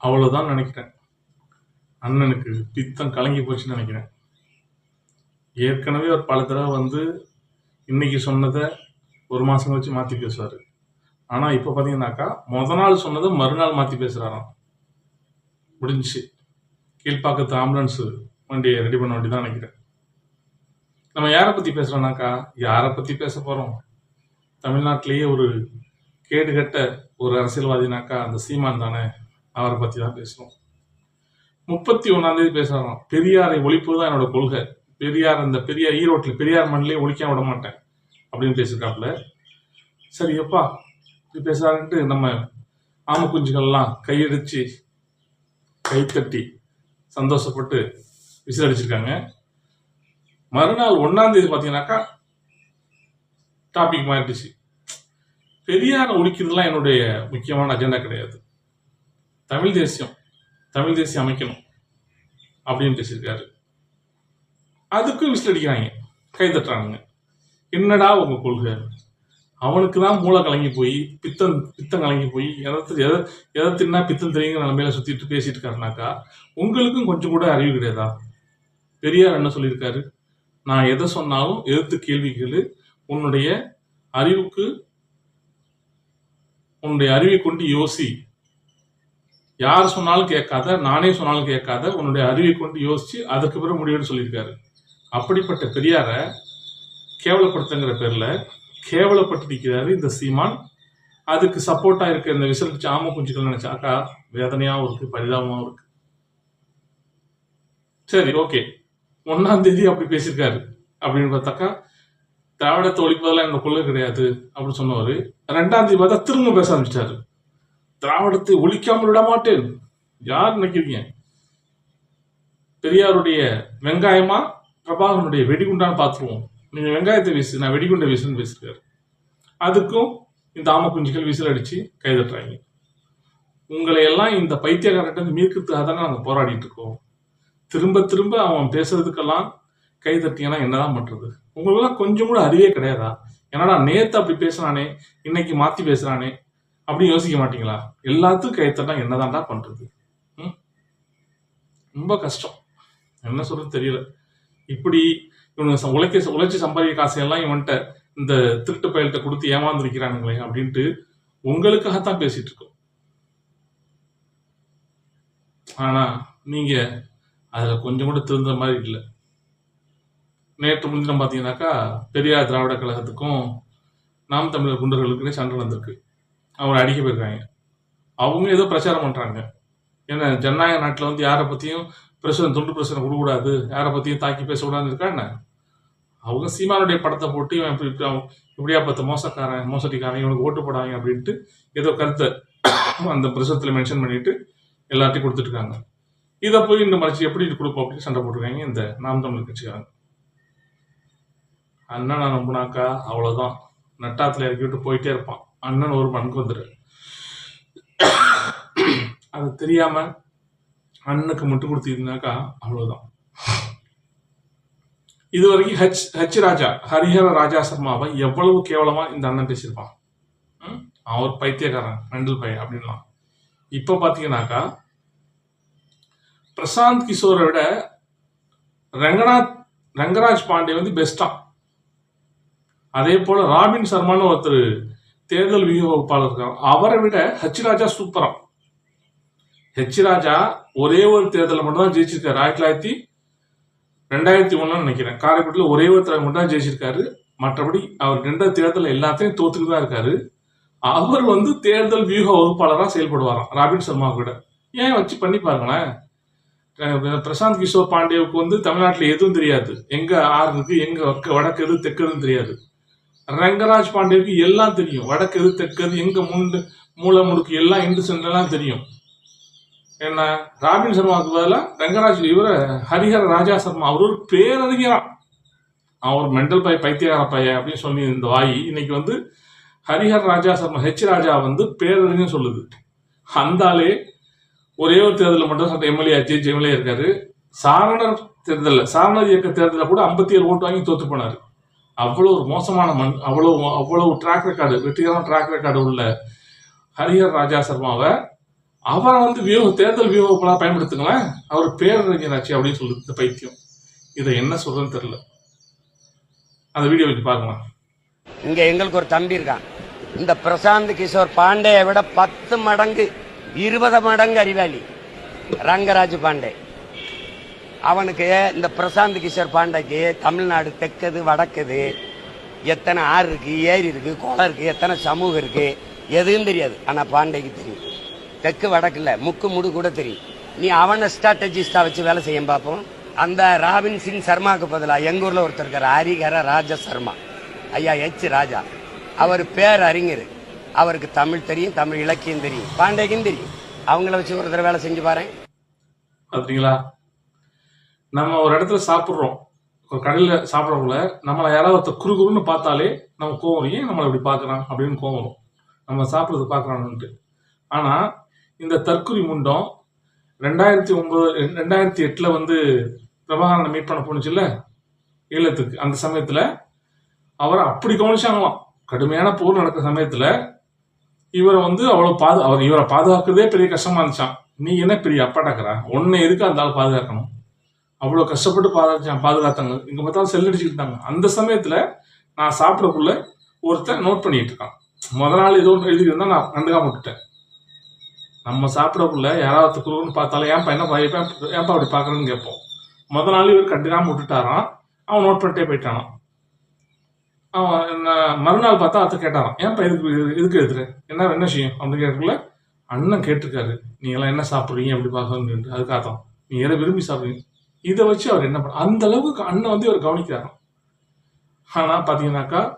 அவ்வளோதான் நினைக்கிறேன். அண்ணனுக்கு பித்தம் கலங்கி போச்சுன்னு நினைக்கிறேன். ஏற்கனவே ஒரு பல தடவை வந்து இன்னைக்கு சொன்னதை ஒரு மாதம் கழிச்சு மாற்றி பேசுவார். ஆனால் இப்போ பார்த்தீங்கன்னாக்கா முத நாள் சொன்னதை மறுநாள் மாற்றி பேசுகிறாராம் முடிஞ்சுச்சு. கீழ்ப்பாக்கத்து ஆம்புலன்ஸு வண்டியை ரெடி பண்ண வேண்டி தான் நினைக்கிறேன். நம்ம யாரை பற்றி பேசுகிறோம்னாக்கா யாரை பற்றி பேச போகிறோம் தமிழ்நாட்டிலேயே ஒரு கேடுகட்ட ஒரு அரசியல்வாதினாக்கா அந்த சீமான் தானே? அவரை பற்றி தான் பேசுவோம். முப்பத்தி ஒன்றாந்தேதி பேசுகிறாராம் பெரியாரை ஒழிப்பு தான் என்னோட கொள்கை. பெரியார் அந்த பெரியார் ஈரோட்டில் பெரியார் மண்ணிலே ஒழிக்க விட மாட்டேன் அப்படின்னு பேசியிருக்காப்புல. சரி எப்பா இப்படி பேசுறாருன்ட்டு நம்ம ஆமக்குஞ்சுகள்லாம் கையடிச்சு கைத்தட்டி சந்தோஷப்பட்டு விசில் அடிச்சிருக்காங்க மறுநாள் ஒன்றாம் தேதி பார்த்தீங்கன்னாக்கா டாபிக் மாறிடுச்சு. பெரியாரை ஒழிக்கிறதுலாம் என்னுடைய முக்கியமான அஜெண்டா கிடையாது. தமிழ் தேசியம் தமிழ் தேசியம் அமைக்கணும் அப்படின்னு பேசியிருக்காரு. அதுக்கும் விசில் அடிக்கிறாங்க கை தட்டுறானுங்க. என்னடா உங்க கொள்கை? அவனுக்கு தான் மூளை கலங்கி போய் பித்தம் பித்தம் கலங்கி போய் எதை எதை எதை தின்னா பித்தம் தெரியுங்கிற நிலைமையில சுத்திட்டு பேசிட்டு இருக்காருனாக்கா உங்களுக்கும் கொஞ்சம் கூட அறிவு கிடையாதா? பெரியார் என்ன சொல்லியிருக்காரு? நான் எதை சொன்னாலும் எதிர்த்து கேள்வி கேளு. உன்னுடைய அறிவுக்கு உன்னுடைய அறிவை கொண்டு யோசி. யார் சொன்னாலும் கேட்காத நானே சொன்னாலும் கேட்காத உன்னுடைய அறிவை கொண்டு யோசிச்சு அதுக்கு பிறகு முடிவுன்னு சொல்லியிருக்காரு. அப்படிப்பட்ட பெரியாரை கேவலப்படுத்துங்கிற பேர்ல கேவலப்பட்டிருக்கிறாரு இந்த சீமான். அதுக்கு சப்போர்ட்டா இருக்க இந்த விசில் ஆம குஞ்சுகள் நினைச்சாக்கா வேதனையாவும் இருக்கு பரிதாபமாகவும் இருக்கு. சரி ஓகே. ஒன்னாம் தேதி அப்படி பேசியிருக்காரு. அப்படின்னு பார்த்தாக்கா திராவிடத்தை ஒழிப்பதெல்லாம் என்னோட கொள்கை கிடையாது அப்படின்னு சொன்னவர். ரெண்டாம் தேதி பார்த்தா திரும்ப பேச ஆரம்பிச்சிட்டாரு. திராவிடத்தை ஒழிக்காமல் விட மாட்டேன் யார் நினைக்கிறீங்க? பெரியாருடைய வெங்காயமா? பிரபாகரனுடைய வெடிகுண்டான்னு பார்த்துருவோம். நீங்க வெங்காயத்தை வீசு நான் வெடிகுண்டை வீசுன்னு பேசியிருக்காரு. அதுக்கும் இந்த ஆம குஞ்சுகள் விசில் அடிச்சு கைதட்டுறாங்க உங்களை எல்லாம் இந்த பைத்தியக்காரர்கிட்ட இருந்து மீட்கிறதுக்காக தானே நாங்கள் போராடிட்டு இருக்கோம். திரும்ப திரும்ப அவன் பேசுறதுக்கெல்லாம் கை தட்டிங்கன்னா என்னதான் பண்றது? உங்களுக்கெல்லாம் கொஞ்சம் கூட அறிவே கிடையாதா? என்னடா நேத்து அப்படி பேசுறானே இன்னைக்கு மாத்தி பேசுறானே? அப்படின்னு யோசிக்க மாட்டீங்களா? எல்லாத்துக்கும் கை என்னதான்டா பண்றது? ம்? ரொம்ப கஷ்டம். என்ன சொல்றது தெரியல. இப்படி இவனுங்க ச- உழைக்க உழைச்சி சம்பாதிக்க காசையெல்லாம் இவன்கிட்ட இந்த திருட்டு பயல்கிட்ட கொடுத்து ஏமாந்துருக்கிறானுங்களே அப்படின்ட்டு உங்களுக்காகத்தான் பேசிட்டு இருக்கோம். ஆனா நீங்க அதுல கொஞ்சம் கூட திருந்த மாதிரி இல்லை. நேற்று முன்தினம் பார்த்தீங்கன்னாக்கா பெரியார் திராவிட கழகத்துக்கும் நாம் தமிழர் குண்டர்களுக்குன்னே சண்டை வந்திருக்கு அவங்களை அடிக்க போயிருக்காங்க. அவங்க ஏதோ பிரச்சாரம் பண்ணுறாங்க ஏன்னா ஜனநாயக நாட்டில் வந்து யாரை பற்றியும் பிரசுரம் துண்டு பிரசுரம் கொடுக்கூடாது யாரை பற்றியும் தாக்கி பேசக்கூடாதுன்னு இருக்கா என்ன? அவங்க சீமானுடைய படத்தை போட்டு இவன் இப்படி இப்படி அவன் இப்படியா பார்த்த மோசக்காரன் மோசடிக்காரன் இவனுக்கு ஓட்டு போடாங்க அப்படின்ட்டு ஏதோ கருத்தை அந்த பிரசுரத்தில் மென்ஷன் பண்ணிட்டு எல்லாத்தையும் கொடுத்துட்ருக்காங்க இதை போய் இந்த மறைச்சி எப்படி கொடுப்போம் அப்படின்னு சண்டை போட்டிருக்காங்க இந்த நாம் தமிழ் கட்சிக்காரங்க. நான் நம்பினாக்கா அவ்வளோதான் நட்டாத்தில் இறக்கி விட்டு போயிட்டே இருப்பான். அண்ணன் ஒரு மனுக்கு வந்துரு. அது தெரியாம அண்ணனுக்கு மட்டும் கொடுத்தீங்கன்னாக்கா அவ்வளவுதான். இது வரைக்கும் ஹச் ஹச் ராஜா ஹரிஹர ராஜா சர்மாவை எவ்வளவு கேவலமா இந்த அண்ணன் பேசியிருப்பான்? அவர் பைத்தியக்காரன் மெண்டல் பையன் அப்படின்லாம். இப்ப பாத்தீங்கன்னாக்கா பிரசாந்த் கிஷோரை விட ரங்கநாத் ரங்கராஜ் பாண்டே வந்து பெஸ்டா அதே போல ராபின் சர்மான்னு ஒருத்தர் தேர்தல் வியூக வகுப்பாளர் இருக்கார் அவரை விட ஹச் ராஜா சூப்பரா ஹெச் ராஜா ஒரே ஒரு தேர்தலில் மட்டும்தான் ஜெயிச்சிருக்காரு. ஆயிரத்தி தொள்ளாயிரத்தி ரெண்டாயிரத்தி ஒன்றுன்னு நினைக்கிறேன். காரைக்குடியில் ஒரே ஒரு தேர்தல் மட்டும் தான் ஜெயிச்சிருக்காரு. மற்றபடி அவர் ரெண்டு தேர்தல் எல்லாத்தையும் தோத்துட்டு தான் இருக்காரு. அவர் வந்து தேர்தல் வியூக வகுப்பாளராக செயல்படுவாராம் ராபின் சர்மா கூட. ஏன் வச்சு பண்ணி பாருங்களேன். பிரசாந்த் கிஷோர் பாண்டேவுக்கு வந்து தமிழ்நாட்டில் எதுவும் தெரியாது. எங்க ஆறு இருக்கு எங்க வடக்கு எது தெற்கு எதுவும் தெரியாது. ரங்கராஜ் பாண்டேவுக்கு எல்லாம் தெரியும். வடக்கு எது தெற்கு எங்க முண்டு மூல முடுக்கு எல்லாம் இந்து சென்றெல்லாம் தெரியும். என்ன? ராபின் சர்மாவுக்கு பதிலாக ரங்கராஜ் இவர ஹரிஹர ராஜா சர்மா அவர் ஒரு பேரறிஞரா. அவர் மெண்டல் பை பைத்தியகார பையன் அப்படின்னு சொல்லி இந்த வாய் இன்னைக்கு வந்து ஹரிஹர் ராஜா சர்மா ஹெச் ராஜா வந்து பேரறிஞர் சொல்லுது. அந்த ஆளே ஒரே ஒரு தேர்தலில் மட்டும் சட்ட எம்எல்ஏ ஆச்சு எம்எல்ஏ இருக்காரு. சாரணர் தேர்தலில் சாரணர் இயக்க தேர்தலில் கூட ஐம்பத்தி ஏழு ஓட்டு வாங்கி தோத்து போனார். அவ்வளோ ஒரு மோசமான மண் அவ்வளோ அவ்வளோ ட்ராக் ரெக்கார்டு வெற்றிகரமான ட்ராக் ரெக்கார்டு உள்ள ஹரிஹர் ராஜா சர்மாவை அவரை வந்து வியூக தேர்தல் வியூகப்பெல்லாம் பயன்படுத்துங்களேன். அவர் பேரறிஞராச்சு அப்படின்னு சொல்லுது இந்த பைத்தியம். இதை என்ன சொல்றதுன்னு தெரியல. அந்த வீடியோ வச்சு பார்க்கலாம் இங்க எங்களுக்கு ஒரு தம்பி இருக்கான். இந்த பிரசாந்த் கிஷோர் பாண்டேயை விட பத்து மடங்கு இருபது மடங்கு அறிவாளி. ரங்கராஜ் பாண்டே. அவனுக்கு இந்த பிரசாந்த் கிஷோர் பாண்டாக்கு தமிழ்நாடு தெற்கது வடக்குது எத்தனை ஆறு இருக்கு ஏரி இருக்கு குளம் இருக்கு எத்தனை சமூகம் இருக்கு எதுவும் தெரியாது. ஆனா பாண்டைக்கு தெரியும். தெற்கு வடக்குல முக்கு முடு கூட தெரியும். நீ அவனை ஸ்ட்ராட்டஜிஸ்டா வச்சு வேலை செய்ய பார்ப்போம் அந்த ராபின் சிங் சர்மாக்கு பதிலாக எங்க ஊர்ல ஒருத்தர் இருக்காரு ஹரிகர ராஜா சர்மா. ஐயா எச் ராஜா. அவர் பேர் அறிஞர். அவருக்கு தமிழ் தெரியும் தமிழ் இலக்கியம் தெரியும். பாண்டேக்கும் தெரியும். அவங்கள வச்சு ஒரு தடவை வேலை செஞ்சு பாரு அப்படிங்களா? நம்ம ஒரு இடத்துல சாப்பிட்றோம் ஒரு கடையில் சாப்பிட்றவங்கள நம்மளை யாராவது ஒருத்தர் குறு குறுன்னு பார்த்தாலே நம்ம கோவம் ஏன் நம்மளை இப்படி பார்க்குறான்? அப்படின்னு கோவம் வரும். நம்ம சாப்பிட்றது பார்க்குறான்ட்டு ஆனால் இந்த தற்குறி முண்டம் ரெண்டாயிரத்தி ஒன்பது ரெண்டாயிரத்தி எட்டில் வந்து பிரபாகரனை மீட் பண்ண போணுச்சுல்ல ஈழத்துக்கு அந்த சமயத்தில் அவரை அப்படி கவனிச்சாங்களாம். கடுமையான போர் நடக்கிற சமயத்தில் இவரை வந்து அவ்வளோ பாது அவர் இவரை பாதுகாக்கிறதே பெரிய கஷ்டமாக இருந்துச்சான் நீ என்ன பெரிய அப்பாட்டாக்குற உன்னை எதுக்கு அந்த ஆள் பாதுகாக்கணும்? அவ்வளோ கஷ்டப்பட்டு பாதுகா பாதுகாத்தாங்க. இங்கே பார்த்தாலும் செல் அடிச்சுக்கிட்டாங்க. அந்த சமயத்தில் நான் சாப்பிடக்குள்ள ஒருத்தன் நோட் பண்ணிட்டு இருக்கான். முத நாள் ஏதோ ஒன்று எழுதிருந்தால் நான் கண்டுக்காம விட்டுட்டேன். நம்ம சாப்பிடக்குள்ள யாராவது குருன்னு பார்த்தாலும் ஏன்பா என்ன பா- ஏன்ப்பா அப்படி பார்க்குறேன்னு கேட்போம். முத நாள் இவர் கண்டுக்காம விட்டுட்டாராம். அவன் நோட் பண்ணிட்டே போயிட்டானான் அவன் என்ன மறுநாள் பார்த்தா அத்தை கேட்டாராம் ஏன்பா எதுக்கு இது- எதுக்கு எழுதுற? என்ன என்ன விஷயம்? அப்படின்னு கேட்கல அண்ணன் கேட்டிருக்காரு. நீங்களாம் என்ன சாப்பிடுறீங்க? அப்படி பார்க்கணும்னு அதுக்காகத்தான். நீ எதை விரும்பி சாப்பிடுறீங்க? இதை வச்சு அவர் என்ன பண்ண அந்த அளவுக்கு அண்ணன் வந்து இவர் கவனிக்கிறாராம். ஆனா பாத்தீங்கன்னாக்கா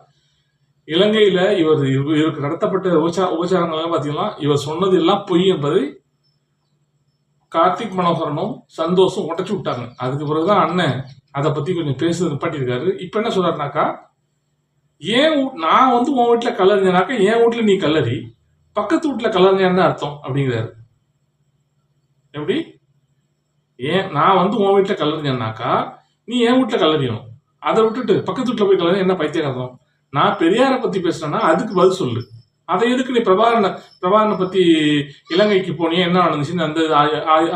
இலங்கையில இவர் இவ- இவருக்கு நடத்தப்பட்ட உபச்சா உபச்சாரங்கள் பாத்தீங்கன்னா இவர் சொன்னது எல்லாம் பொய் என்பதை கார்த்திக் மனோகரனும் சந்தோஷம் உடைச்சு விட்டாங்க. அதுக்கு பிறகுதான் அண்ணன் அதை பத்தி கொஞ்சம் பேசுறது நிப்பாட்டியிருக்காரு. இப்போ என்ன சொல்றாருனாக்கா ஏன் நான் வந்து உன் வீட்டில் கல்லறிஞ்சனாக்கா என் வீட்டில் நீ கல்லறி பக்கத்து வீட்டில் கல்லறிஞ்சான்னு அர்த்தம் அப்படிங்கிறாரு. எப்படி? ஏன் நான் வந்து உன் வீட்டில் கல்லறிஞ்சனாக்கா நீ என் வீட்டில் கல்லறியணும். அதை விட்டுட்டு பக்கத்து வீட்டில் போய் கல்லறி என்ன பைத்தியம் நான் பெரியாரை பற்றி பேசுனேன்னா அதுக்கு பதில் சொல்லு. அதை எதுக்கு நீ பிரபாகரனை பிரபாகரனை பற்றி இலங்கைக்கு போனியே என்ன நடந்துச்சுன்னு அந்த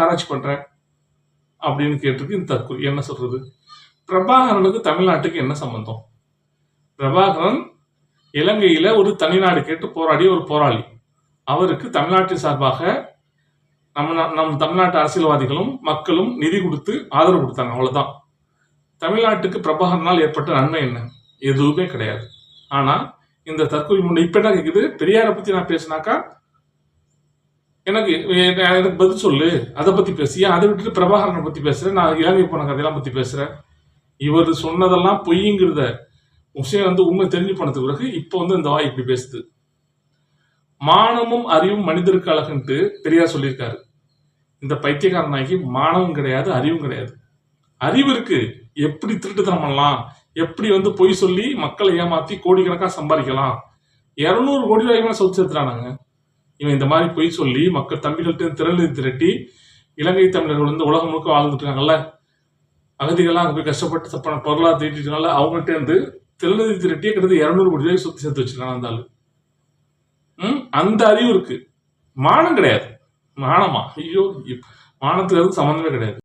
ஆராய்ச்சி பண்ணுறேன் அப்படின்னு கேட்டிருக்கு இந்த தற்கொலை என்ன சொல்றது? பிரபாகரனுக்கு தமிழ்நாட்டுக்கு என்ன சம்பந்தம்? பிரபாகரன் இலங்கையில ஒரு தனிநாடு கேட்டு போராடிய ஒரு போராளி. அவருக்கு தமிழ்நாட்டின் சார்பாக நம்ம நம் தமிழ்நாட்டு அரசியல்வாதிகளும் மக்களும் நிதி கொடுத்து ஆதரவு கொடுத்தாங்க அவ்வளோதான் தமிழ்நாட்டுக்கு பிரபாகரனால் ஏற்பட்ட நன்மை என்ன? எதுவுமே கிடையாது. ஆனால் இந்த தற்கொலை முன்ன இப்போ என்ன கேட்குது பெரியாரை பற்றி நான் பேசினாக்கா எனக்கு எனக்கு பதில் சொல்லு அதை பற்றி பேசியா அதை விட்டுட்டு பிரபாகரனை பற்றி பேசுறேன் நான் இலங்கை போன கதையெல்லாம் பற்றி பேசுகிறேன் இவர் சொன்னதெல்லாம் பொய்ங்கிறத விஷயம் வந்து உண்மை தெரிஞ்சு போனதுக்கு பிறகு இப்போ வந்து இந்த வாய் இப்படி பேசுது. மானமும் அறிவும் மனிதருக்கு அழகுன்ட்டு பெரியார் சொல்லியிருக்காரு. இந்த பைத்தியக்கார மானமும் கிடையாது அறிவும் கிடையாது. அறிவு இருக்கு. எப்படி திருட்டுத்தனம் பண்ணலாம்? எப்படி வந்து பொய் சொல்லி மக்களை ஏமாத்தி கோடிக்கணக்காக சம்பாதிக்கலாம்? இரநூறு கோடி ரூபாய்க்கு சொத்து சேர்த்துறானாங்க இவன் இந்த மாதிரி பொய் சொல்லி மக்கள் தம்பிகள்கிட்ட திரளி திரட்டி இலங்கை தமிழர்கள் வந்து உலகம் முழுக்க வாழ்ந்துட்டு இருக்காங்கல்ல? அகதிகள்லாம் அங்கே போய் கஷ்டப்பட்டு தப்பான பொருளாக தீட்டினால அவங்கள்ட்ட இருந்து திரளி திரட்டியே கிட்டத்தட்ட இரநூறு கோடி ரூபாய்க்கு சொத்து சேர்த்து வச்சிருக்காங்க அந்த ஆள். ம்? அந்த அறிவு இருக்கு. மானம் கிடையாது. மானமா? ஐயோ மானத்துல மானத்துக்கு அதுக்கு சம்மந்தமே கிடையாது.